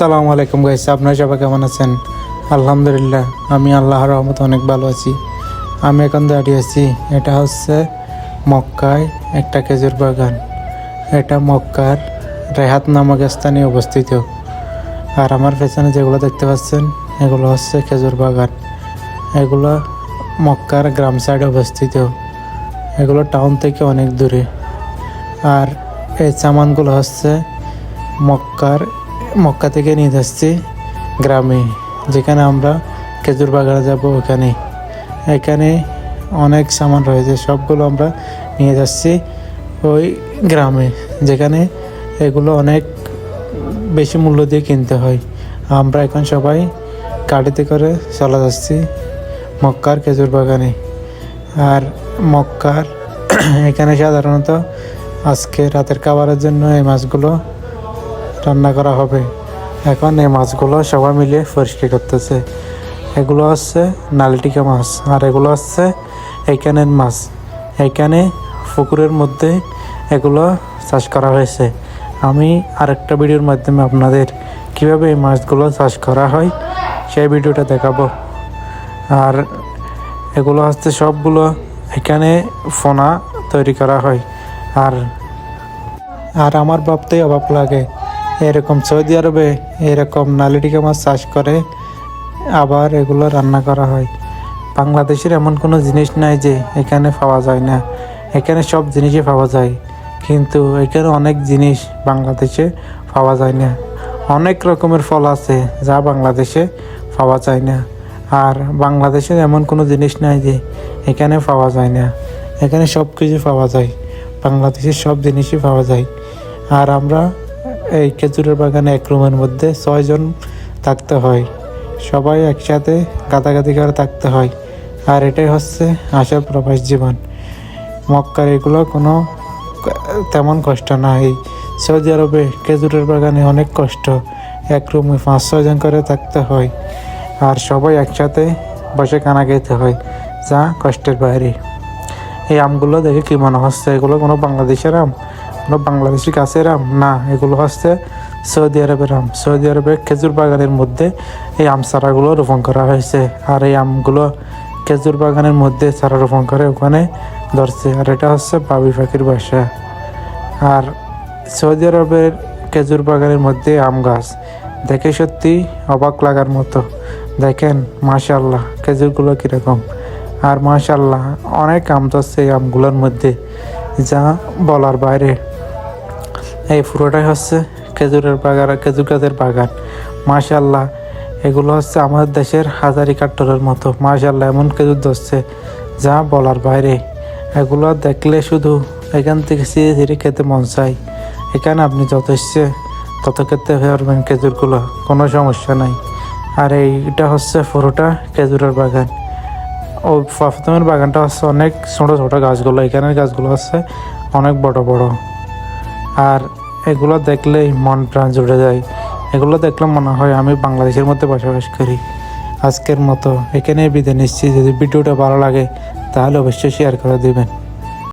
আসসালামু আলাইকুম গাইস আপনারা সবাই কেমন আছেন? আলহামদুলিল্লাহ, আমি আল্লাহর রহমত অনেক ভালো আছি। আমি এখন দাঁড়িয়ে আছি, এটা হচ্ছে মক্কায় একটা খেজুর বাগান। এটা মক্কার রেহাত নামক স্থানে অবস্থিত। আর আমার পেছনে যেগুলো দেখতে পাচ্ছেন, এগুলো হচ্ছে খেজুর বাগান। এগুলো মক্কার গ্রাম সাইডে অবস্থিত। এগুলো টাউন থেকে অনেক দূরে। আর এই সামানগুলো হচ্ছে মক্কার মক্কা থেকে নিয়ে যাচ্ছি গ্রামে, যেখানে আমরা খেজুর বাগানে যাব ওখানে। এখানে অনেক সামান রয়েছে, সবগুলো আমরা নিয়ে যাচ্ছি ওই গ্রামে, যেখানে এগুলো অনেক বেশি মূল্য দিয়ে কিনতে হয়। আমরা এখন সবাই গাড়িতে করে চলে যাচ্ছি মক্কার খেজুর বাগানে আর মক্কার এখানে সাধারণত আজকে রাতের খাবারের জন্য এই মাছগুলো রান্না করা হবে। এখন এই মাছগুলো সবাই মিলে পরিষ্কার করতেছে। এগুলো হচ্ছে নালটিকা মাছ, আর এগুলো হচ্ছে এইখানের মাছ। এইখানে পুকুরের মধ্যে এগুলো চাষ করা হয়েছে। আমি আরেকটা ভিডিওর মাধ্যমে আপনাদের কীভাবে এই মাছগুলো চাষ করা হয় সেই ভিডিওটা দেখাবো। আর এগুলো হচ্ছে সবগুলো এখানে ফোনা তৈরি করা হয়। আর আর আমার ভাবতেই অভাব লাগে এরকম সৌদি আরবে এরকম নালিটিকা মাছ চাষ করে আবার এগুলো রান্না করা হয়। বাংলাদেশের এমন কোনো জিনিস নাই যে এখানে পাওয়া যায় না। এখানে সব জিনিসই পাওয়া যায়। কিন্তু এখানে অনেক জিনিস বাংলাদেশে পাওয়া যায় না। অনেক রকমের ফল আছে যা বাংলাদেশে পাওয়া যায় না। আর বাংলাদেশের এমন কোনো জিনিস নাই যে এখানে পাওয়া যায় না। এখানে সব কিছু পাওয়া যায়। বাংলাদেশের সব জিনিসই পাওয়া যায়। আর আমরা এই খেজুরের বাগানে এক রুমের মধ্যে ছয়জন থাকতে হয়। সবাই একসাথে গাদাগাদি করে থাকতে হয়। আর এটাই হচ্ছে আশার প্রবাস জীবন। মক্কার এগুলো কোনো তেমন কষ্ট না। এই সৌদি আরবে খেজুরের বাগানে অনেক কষ্ট। এক রুমে পাঁচ ছজন করে থাকতে হয়। আর সবাই একসাথে বসে কানা খেতে হয়, যা কষ্টের বাইরে। এই আমগুলো দেখে কী মনে হচ্ছে? এগুলো কোনো বাংলাদেশের আম? বাংলাদেশি গাছের আম না, এগুলো হচ্ছে সৌদি আরবের আম। সৌদি আরবের খেজুর বাগানের মধ্যে এই আম চারাগুলো রোপণ করা হয়েছে। আর এই আমগুলো খেজুর বাগানের মধ্যে চারা রোপণ করে ওখানে ধরছে। আর এটা হচ্ছে বাবি পাখির বাসা। আর সৌদি আরবের খেজুর বাগানের মধ্যে আম গাছ। দেখে সত্যি অবাক লাগার মতো। দেখেন মাশাল্লাহ খেজুরগুলো কীরকম। আর মাশাল্লাহ অনেক আম ধরছে এই আমগুলোর মধ্যে, যা বলার বাইরে। এই পুরোটাই হচ্ছে খেজুরের বাগান আর খেজুর গাছের বাগান। মাশাল্লাহ এগুলো হচ্ছে আমাদের দেশের হাজারি কাট্টরের মতো। মাশাল্লাহ এমন খেজুর ধরছে, যা বলার বাইরে। এগুলো দেখলে শুধু এখান থেকে সিঁড়ি সিঁড়ি খেতে মন চাই এখানে আপনি যত ইচ্ছে তত খেতে পারবেন খেজুরগুলো, কোনো সমস্যা নাই। আর এইটা হচ্ছে পুরোটা খেজুরের বাগান। ও প্রথমের বাগানটা হচ্ছে অনেক ছোটো ছোটো গাছগুলো, এখানের গাছগুলো হচ্ছে অনেক বড় বড়। আর এগুলো দেখলেই মন প্রাণ জুড়ে যায়। এগুলো দেখলে মনে হয় আমি বাংলাদেশের মধ্যে বসবাস করি। আজকের মতো এখানে বিদায় নিচ্ছি। যদি ভিডিওটা ভালো লাগে, তাহলে অবশ্যই শেয়ার করে দিবেন।